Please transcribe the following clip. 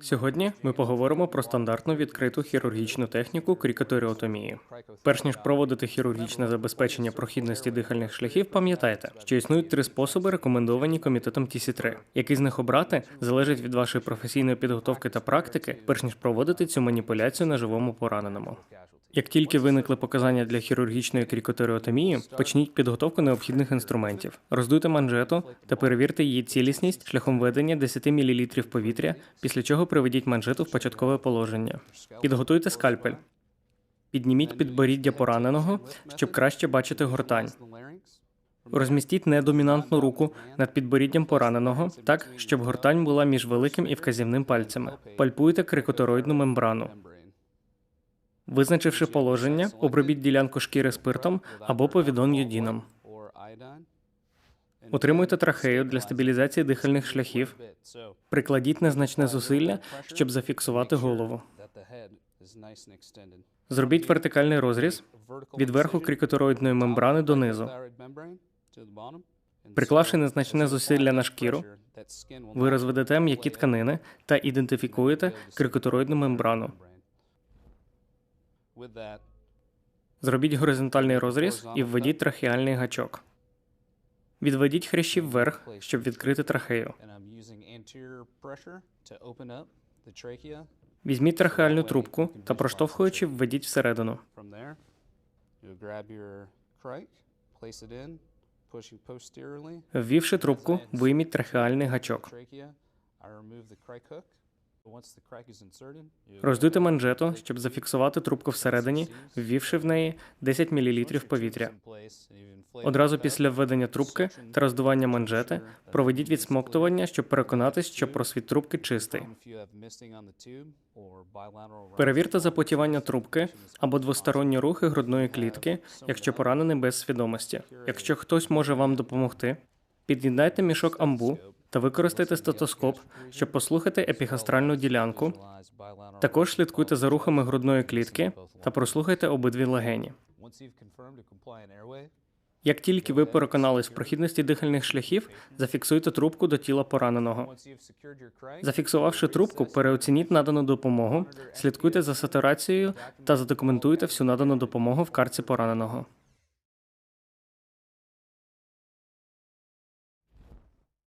Сьогодні ми поговоримо про стандартну відкриту хірургічну техніку крікаторіотомії. Перш ніж проводити хірургічне забезпечення прохідності дихальних шляхів, пам'ятайте, що існують три способи, рекомендовані комітетом TC3. Який з них обрати залежить від вашої професійної підготовки та практики, перш ніж проводити цю маніпуляцію на живому пораненому. Як тільки виникли показання для хірургічної крікотеріотомії, почніть підготовку необхідних інструментів. Роздуйте манжету та перевірте її цілісність шляхом введення 10 мл повітря, після чого приведіть манжету в початкове положення. Підготуйте скальпель. Підніміть підборіддя пораненого, щоб краще бачити гортань. Розмістіть недомінантну руку над підборіддям пораненого, так, щоб гортань була між великим і вказівним пальцями. Пальпуйте крикотероїдну мембрану. Визначивши положення, обробіть ділянку шкіри спиртом або повідон йодіном. Утримуйте трахею для стабілізації дихальних шляхів. Прикладіть незначне зусилля, щоб зафіксувати голову. Зробіть вертикальний розріз від верху крикотероїдної мембрани донизу. Приклавши незначне зусилля на шкіру, ви розведете м'які тканини та ідентифікуєте крикотероїдну мембрану. Зробіть горизонтальний розріз і введіть трахеальний гачок. Відведіть хрящі вверх, щоб відкрити трахею. Візьміть трахеальну трубку та проштовхуючи введіть всередину. Ввівши трубку, вийміть трахеальний гачок. Роздуйте манжету, щоб зафіксувати трубку всередині, ввівши в неї 10 мл повітря. Одразу після введення трубки та роздування манжети проведіть відсмоктування, щоб переконатись, що просвіт трубки чистий. Перевірте запотівання трубки або двосторонні рухи грудної клітки, якщо поранений без свідомості. Якщо хтось може вам допомогти, під'єднайте мішок амбу та використайте стетоскоп, щоб послухати епігастральну ділянку. Також слідкуйте за рухами грудної клітки та прослухайте обидві легені. Як тільки ви переконались в прохідності дихальних шляхів, зафіксуйте трубку до тіла пораненого. Зафіксувавши трубку, переоцініть надану допомогу, слідкуйте за сатурацією та задокументуйте всю надану допомогу в карці пораненого.